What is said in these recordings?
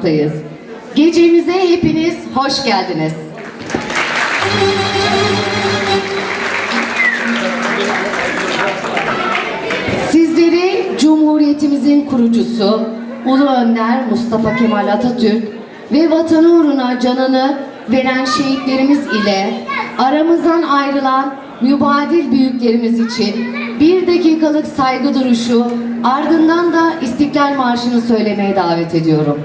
bulunmaktayız. Gecemize hepiniz hoş geldiniz. Sizleri Cumhuriyetimizin kurucusu Ulu Önder Mustafa Kemal Atatürk ve vatanı uğruna canını veren şehitlerimiz ile aramızdan ayrılan mübadil büyüklerimiz için bir dakikalık saygı duruşu ardından da İstiklal Marşı'nı söylemeye davet ediyorum.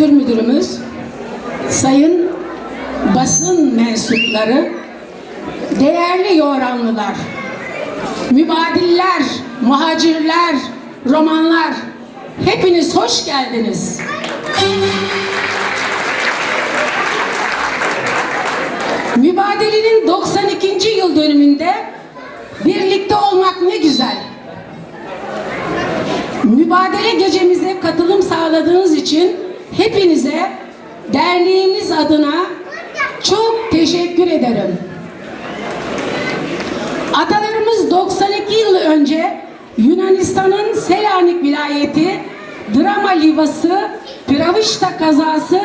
Kültür Müdürümüz, Sayın basın mensupları, değerli yoğranlılar, mübadiller, muhacirler, romanlar, hepiniz hoş geldiniz. Mübadelenin 92. yıl dönümünde birlikte olmak ne güzel. Mübadele gecemize katılım sağladığınız için hepinize derneğimiz adına çok teşekkür ederim. Atalarımız 92 yıl önce Yunanistan'ın Selanik vilayeti Drama Livası, Piravişta kazası,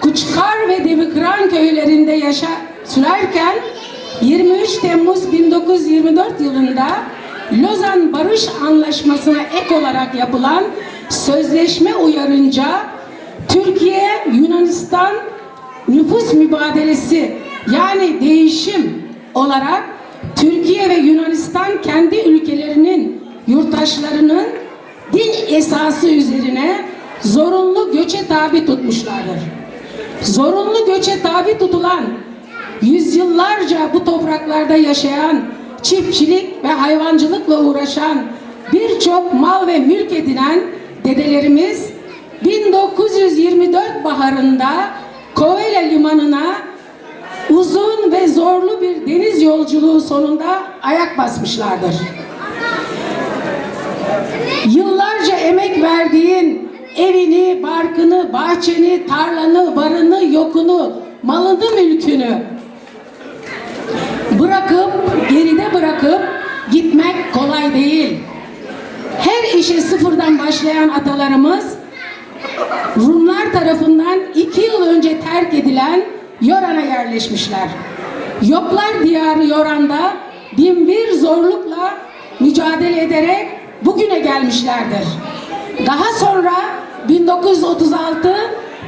Kuçkar ve Devikran köylerinde yaşa sürerken 23 Temmuz 1924 yılında Lozan Barış Anlaşması'na ek olarak yapılan sözleşme uyarınca Türkiye Yunanistan nüfus mübadelesi yani değişim olarak Türkiye ve Yunanistan kendi ülkelerinin yurttaşlarının din esası üzerine zorunlu göçe tabi tutmuşlardır. Zorunlu göçe tabi tutulan yüzyıllarca bu topraklarda yaşayan çiftçilik ve hayvancılıkla uğraşan birçok mal ve mülk edinen dedelerimiz 1924 baharında Kovala limanına uzun ve zorlu bir deniz yolculuğu sonunda ayak basmışlardır. Yıllarca emek verdiğin evini, barkını, bahçeni, tarlanı, barını, yokunu, malını, mülkünü bırakıp, geride bırakıp gitmek kolay değil. Her işe sıfırdan başlayan atalarımız Rumlar tarafından iki yıl önce terk edilen Yoran'a yerleşmişler. Yoplar diyarı Yoran'da binbir zorlukla mücadele ederek bugüne gelmişlerdir. Daha sonra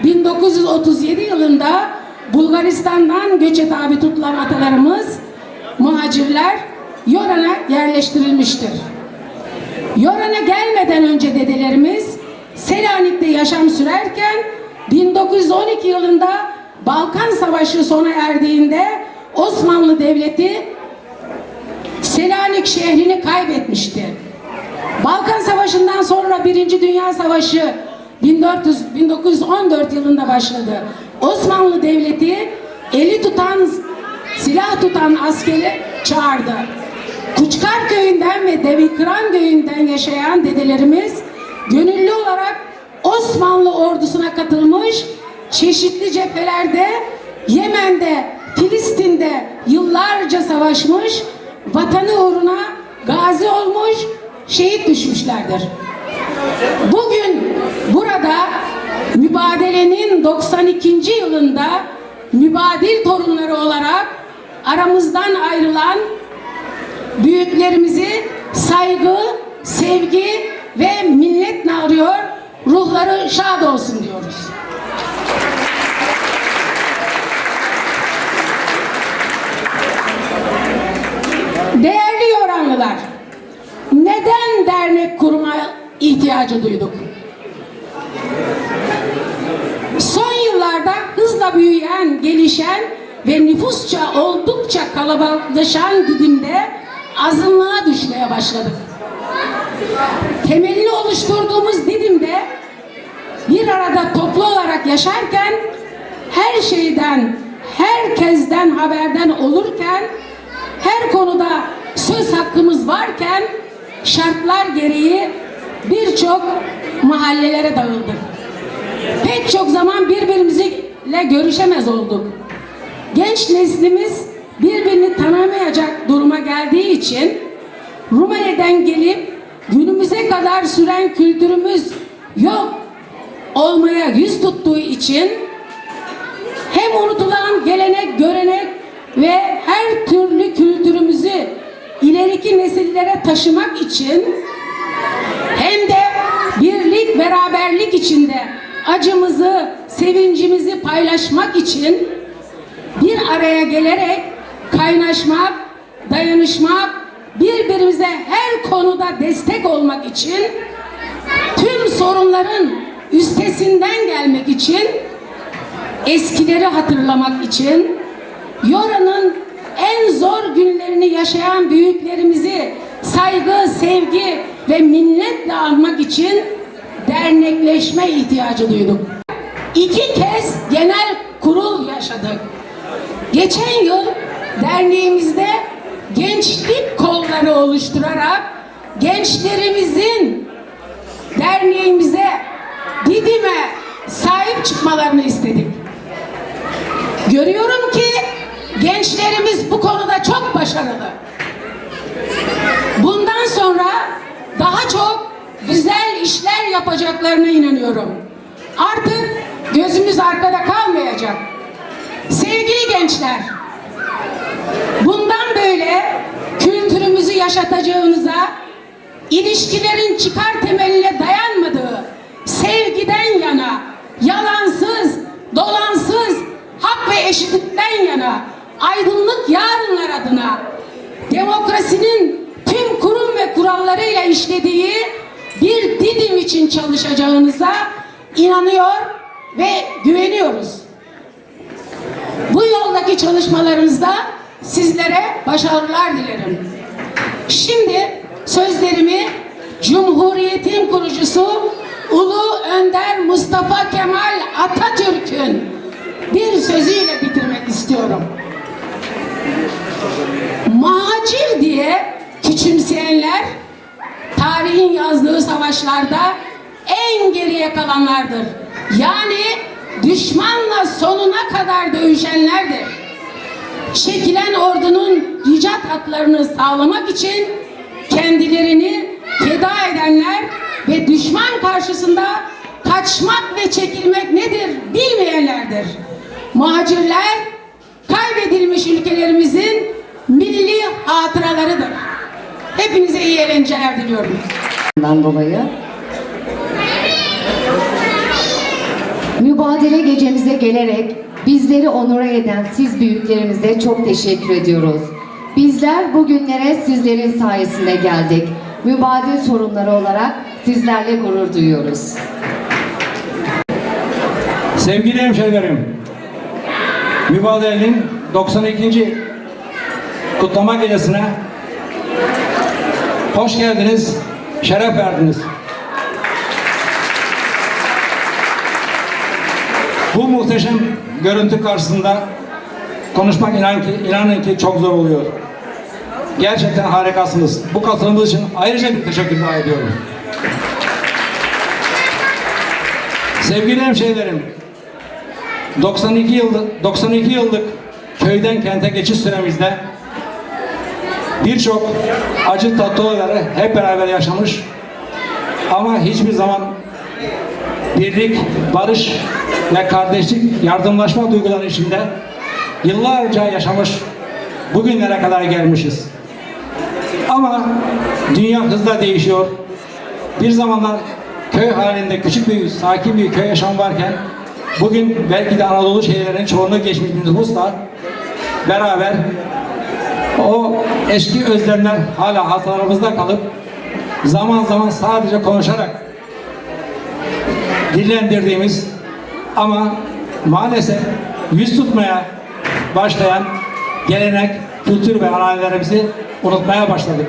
1936-1937 yılında Bulgaristan'dan göçe tabi tutulan atalarımız muhacirler Yoran'a yerleştirilmiştir. Yoran'a gelmeden önce dedelerimiz Selanik'te yaşam sürerken 1912 yılında Balkan Savaşı sona erdiğinde Osmanlı Devleti Selanik şehrini kaybetmişti. Balkan Savaşı'ndan sonra Birinci Dünya Savaşı 1400, 1914 yılında başladı. Osmanlı Devleti eli tutan, silah tutan askeri çağırdı. Kuçkar köyünden ve Devikran köyünden yaşayan dedelerimiz gönüllü olarak Osmanlı ordusuna katılmış, çeşitli cephelerde Yemen'de, Filistin'de yıllarca savaşmış, vatanı uğruna gazi olmuş, şehit düşmüşlerdir. Bugün burada mübadelenin 92. yılında mübadil torunları olarak aramızdan ayrılan büyüklerimizi saygı, sevgi ve minnetle arıyor. Ruhları şad olsun diyoruz. Değerli Yoranlılar, neden dernek kurma ihtiyacı duyduk? Son yıllarda hızla büyüyen, gelişen ve nüfusça oldukça kalabalıklaşan Didim'de azınlığa düşmeye başladık. Temelini oluşturduğumuz Didim'de bir arada toplu olarak yaşarken her şeyden, herkesten haberden olurken, her konuda söz hakkımız varken şartlar gereği birçok mahallelere dağıldık. Pek çok zaman birbirimizle görüşemez olduk. Genç neslimiz birbirini tanımayacak duruma geldiği için Rumeli'den gelip günümüze kadar süren kültürümüz yok olmaya yüz tuttuğu için hem unutulan gelenek, görenek ve her türlü kültürümüzü ileriki nesillere taşımak için hem de birlik, beraberlik içinde acımızı, sevincimizi paylaşmak için bir araya gelerek kaynaşmak, dayanışmak, birbirimize her konuda destek olmak için tüm sorunların üstesinden gelmek için eskileri hatırlamak için Yora'nın en zor günlerini yaşayan büyüklerimizi saygı, sevgi ve minnetle anmak için dernekleşme ihtiyacı duyduk. İki kez genel kurul yaşadık. Geçen yıl derneğimizde gençlik kolları oluşturarak gençlerimizin derneğimize Didim'e sahip çıkmalarını istedik. Görüyorum ki gençlerimiz bu konuda çok başarılı. Bundan sonra daha çok güzel işler yapacaklarına inanıyorum. Artık gözümüz arkada kalmayacak. Sevgili gençler, bundan böyle kültürümüzü yaşatacağınıza, ilişkilerin çıkar temeline dayanmadığı sevgiden yana, yalansız, dolansız, hak ve eşitlikten yana, aydınlık yarınlar adına, demokrasinin tüm kurum ve kurallarıyla işlediği bir didim için çalışacağınıza inanıyor ve güveniyoruz. Bu yoldaki çalışmalarınızda sizlere başarılar dilerim. Şimdi sözlerimi Cumhuriyet'in kurucusu Ulu Önder Mustafa Kemal Atatürk'ün bir sözüyle bitirmek istiyorum. Macir diye küçümseyenler tarihin yazdığı savaşlarda en geriye kalanlardır. Yani düşmanla sonuna kadar dövüşenlerdir. Çekilen ordunun ricat hatlarını sağlamak için kendilerini feda edenler ve düşman karşısında kaçmak ve çekilmek nedir bilmeyenlerdir. Muhacirler kaybedilmiş ülkelerimizin milli hatıralarıdır. Hepinize iyi eğlenceler diliyorum. Bundan dolayı mübadele gecemize gelerek bizleri onure eden siz büyüklerimize çok teşekkür ediyoruz. Bizler bugünlere sizlerin sayesinde geldik. Mübadele sorunları olarak sizlerle gurur duyuyoruz. Sevgili hemşehrilerim, Mübadele'nin 92. kutlama gecesine hoş geldiniz, şeref verdiniz. Bu muhteşem görüntü karşısında konuşmak inan ki, inanın ki çok zor oluyor. Gerçekten harikasınız. Bu katılımınız için ayrıca bir teşekkür daha ediyorum. Sevgili hemşehrilerim, 92 yıllık 92 yıllık köyden kente geçiş süremizde birçok acı tatlı olayları hep beraber yaşamış ama hiçbir zaman birlik, barış ve kardeşlik, yardımlaşma duyguları içinde yıllarca yaşamış bugünlere kadar gelmişiz. Ama dünya hızla değişiyor. Bir zamanlar köy halinde küçük bir sakin bir köy yaşamı varken bugün belki de Anadolu şehirlerinin çoğunu geçmiş nüfusla beraber o eski özlemler hala hatırlarımızda kalıp zaman zaman sadece konuşarak dillendirdiğimiz ama maalesef yüz tutmaya başlayan gelenek, kültür ve ananelerimizi unutmaya başladık.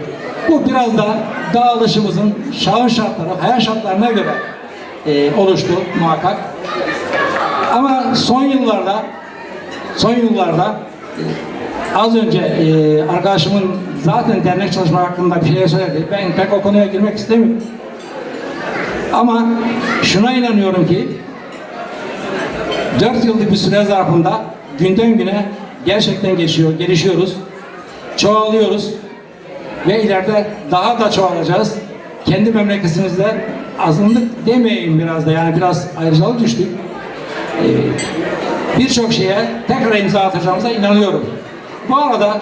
Bu biraz da dağılışımızın şahıs şartları, hayat şartlarına göre e, oluştu muhakkak. Ama son yıllarda son yıllarda e, az önce e, arkadaşımın zaten dernek çalışma hakkında bir şey söyledi. Ben pek o konuya girmek istemiyorum. Ama şuna inanıyorum ki 4 yıllık bir süre zarfında günden güne gerçekten geçiyor, gelişiyoruz, çoğalıyoruz ve ileride daha da çoğalacağız. Kendi memleketimizde azınlık demeyeyim biraz da yani biraz ayrıcalık düştük. Ee, Birçok şeye tekrar imza atacağımıza inanıyorum. Bu arada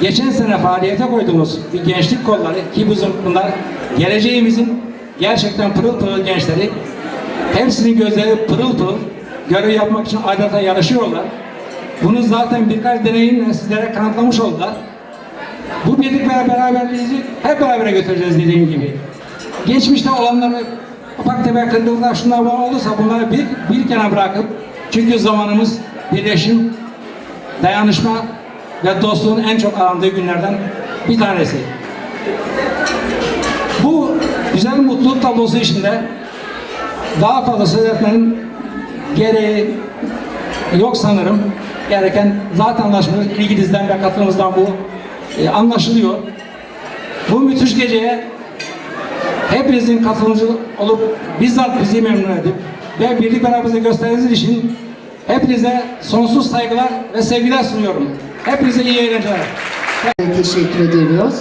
geçen sene faaliyete koyduğumuz bir gençlik kolları ki bizim bunlar geleceğimizin gerçekten pırıl pırıl gençleri hepsinin gözleri pırıl pırıl görev yapmak için adeta yarışıyorlar. Bunu zaten birkaç deneyimle sizlere kanıtlamış oldular. Bu birlik ve beraberliğimizi hep beraber götüreceğiz dediğim gibi. Geçmişte olanları ufak tefek kırgınlıklar şunlar bunlar olursa bunları bir, bir kenara bırakıp çünkü zamanımız birleşim, dayanışma ve dostluğun en çok arandığı günlerden bir tanesi. Mutluluk tablosu içinde daha fazla söz etmenin gereği yok sanırım. Gereken zaten anlaşılıyor. İlginizden ve katılımızdan bu e, anlaşılıyor. Bu müthiş geceye hepinizin katılımcı olup bizzat bizi memnun edip ve birlik beraberliği gösterdiğiniz için hepinize sonsuz saygılar ve sevgiler sunuyorum. Hepinize iyi eğlenceler. Teşekkür ediyoruz.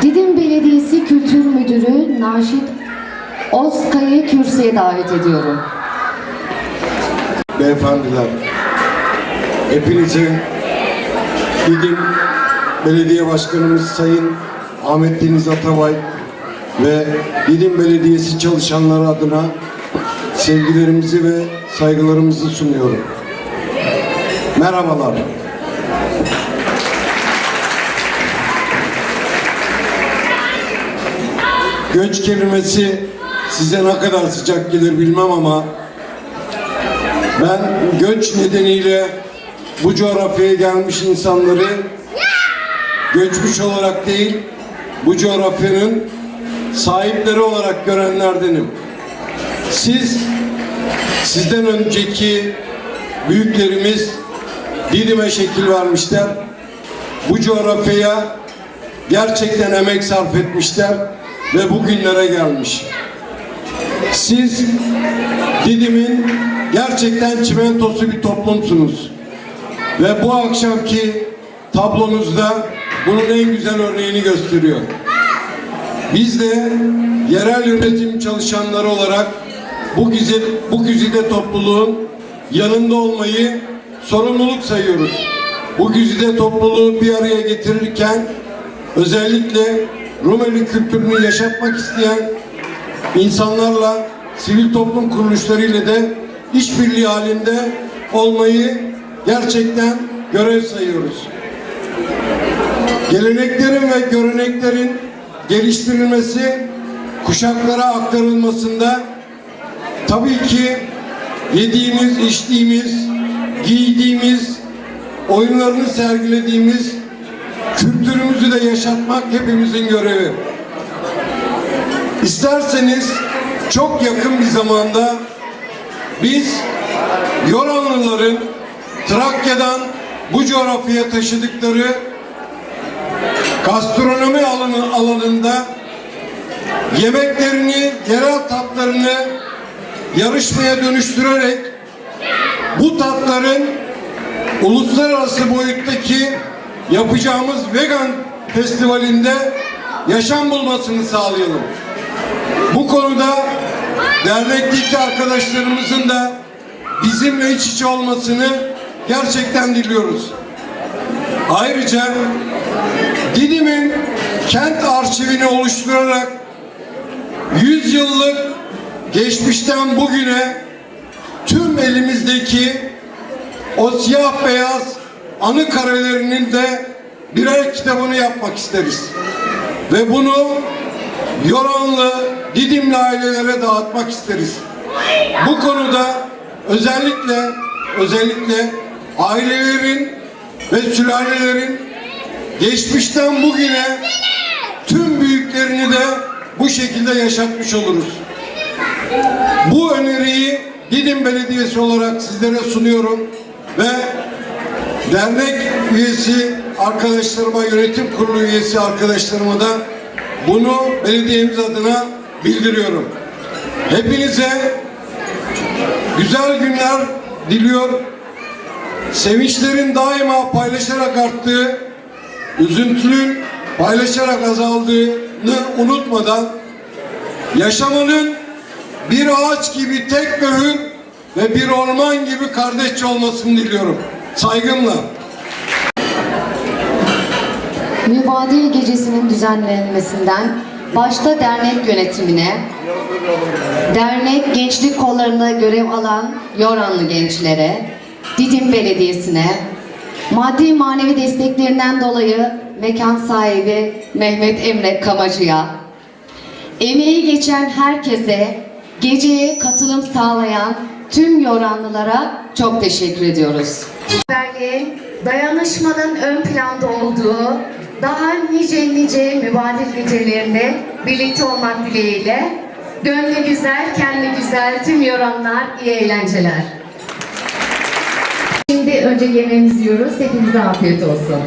Didim Belediyesi Kültür Müdürü Naşit Ozkay'ı kürsüye davet ediyorum. beyefendiler, hepinize Didim Belediye Başkanımız Sayın Ahmet Deniz Atabay ve Didim Belediyesi çalışanları adına sevgilerimizi ve saygılarımızı sunuyorum. Merhabalar. Göç kelimesi size ne kadar sıcak gelir bilmem ama ben göç nedeniyle bu coğrafyaya gelmiş insanları göçmüş olarak değil, bu coğrafyanın sahipleri olarak görenlerdenim. Siz, sizden önceki büyüklerimiz Didim'e şekil vermişler. Bu coğrafyaya gerçekten emek sarf etmişler ve bugünlere gelmiş. Siz Didim'in gerçekten çimentosu bir toplumsunuz. Ve bu akşamki tablonuzda bunun en güzel örneğini gösteriyor. Biz de yerel yönetim çalışanları olarak bu güzel, bu güzide topluluğun yanında olmayı sorumluluk sayıyoruz. Bu güzide topluluğu bir araya getirirken özellikle Rumeli kültürünü yaşatmak isteyen insanlarla, sivil toplum kuruluşlarıyla da işbirliği halinde olmayı gerçekten görev sayıyoruz. Geleneklerin ve göreneklerin geliştirilmesi, kuşaklara aktarılmasında tabii ki yediğimiz, içtiğimiz, giydiğimiz, oyunlarını sergilediğimiz kültürümüzü de yaşatmak hepimizin görevi. İsterseniz çok yakın bir zamanda biz Yoranlıların Trakya'dan bu coğrafyaya taşıdıkları gastronomi alanı alanında yemeklerini, yerel tatlarını yarışmaya dönüştürerek bu tatların uluslararası boyuttaki yapacağımız vegan festivalinde yaşam bulmasını sağlayalım. Bu konuda dernekteki arkadaşlarımızın da bizimle iç içe olmasını gerçekten diliyoruz. Ayrıca Didim'in kent arşivini oluşturarak 100 yıllık geçmişten bugüne tüm elimizdeki o siyah beyaz anı karelerinin de birer kitabını yapmak isteriz. Ve bunu Yoranlı, Didimli ailelere dağıtmak isteriz. Bu konuda özellikle özellikle ailelerin ve sülalelerin geçmişten bugüne tüm büyüklerini de bu şekilde yaşatmış oluruz. Bu öneriyi Didim Belediyesi olarak sizlere sunuyorum ve dernek üyesi arkadaşlarıma, yönetim kurulu üyesi arkadaşlarıma da bunu belediyemiz adına bildiriyorum. Hepinize güzel günler diliyor. Sevinçlerin daima paylaşarak arttığı, üzüntünün paylaşarak azaldığını unutmadan yaşamanın bir ağaç gibi tek hür ve bir orman gibi kardeşçe olmasını diliyorum. Saygımla. Mübadil Gecesi'nin düzenlenmesinden başta dernek yönetimine, dernek gençlik kollarında görev alan Yoranlı gençlere, Didim Belediyesi'ne, maddi manevi desteklerinden dolayı mekan sahibi Mehmet Emre Kamacı'ya, emeği geçen herkese, geceye katılım sağlayan tüm Yoranlılara çok teşekkür ediyoruz. Beraberliğin, dayanışmanın ön planda olduğu daha nice nice mübadil gecelerinde birlikte olmak dileğiyle gönlü güzel, kendi güzel tüm yoranlar iyi eğlenceler. Şimdi önce yemeğimizi yiyoruz. Hepinize afiyet olsun.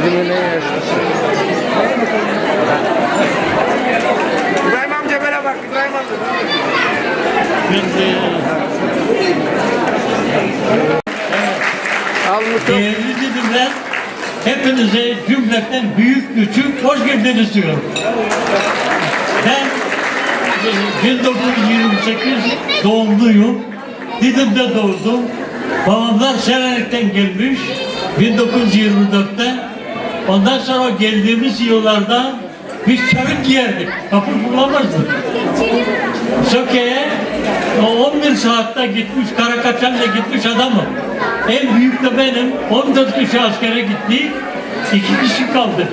İbrahim amca böyle bak, İbrahim amca. Değerli didimler, hepinize cümleten büyük küçük hoş geldiniz diyorum. Ben e, 1928 doğumluyum. Didim'de doğdum. Babamlar Selanik'ten gelmiş 1924'te. Ondan sonra geldiğimiz yıllarda biz çarık giyerdik. Kapı bulamazdık. Söke'ye o 11 saatte gitmiş, Karakaçan'la gitmiş adamım. En büyük de benim. 14 kişi askere gittik. iki kişi kaldı.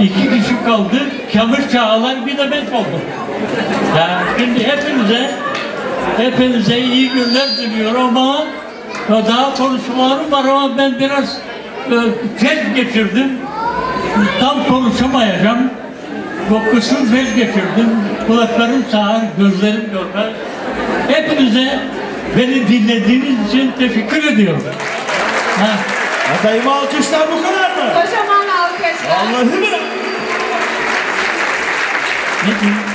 İki kişi kaldı. Kamil Çağlar bir de ben kaldım. Ya şimdi hepinize hepinize iyi günler diliyorum ama daha konuşmalarım var ama ben biraz tez geçirdim. Tam konuşamayacağım. Kısım tez geçirdim. Kulaklarım sağır, gözlerim görmez. Hepinize beni dinlediğiniz için teşekkür ediyorum. Ha. Adayıma alkışlar bu kadar mı? Kocaman alkışlar. Allah'ım Ne diyeyim?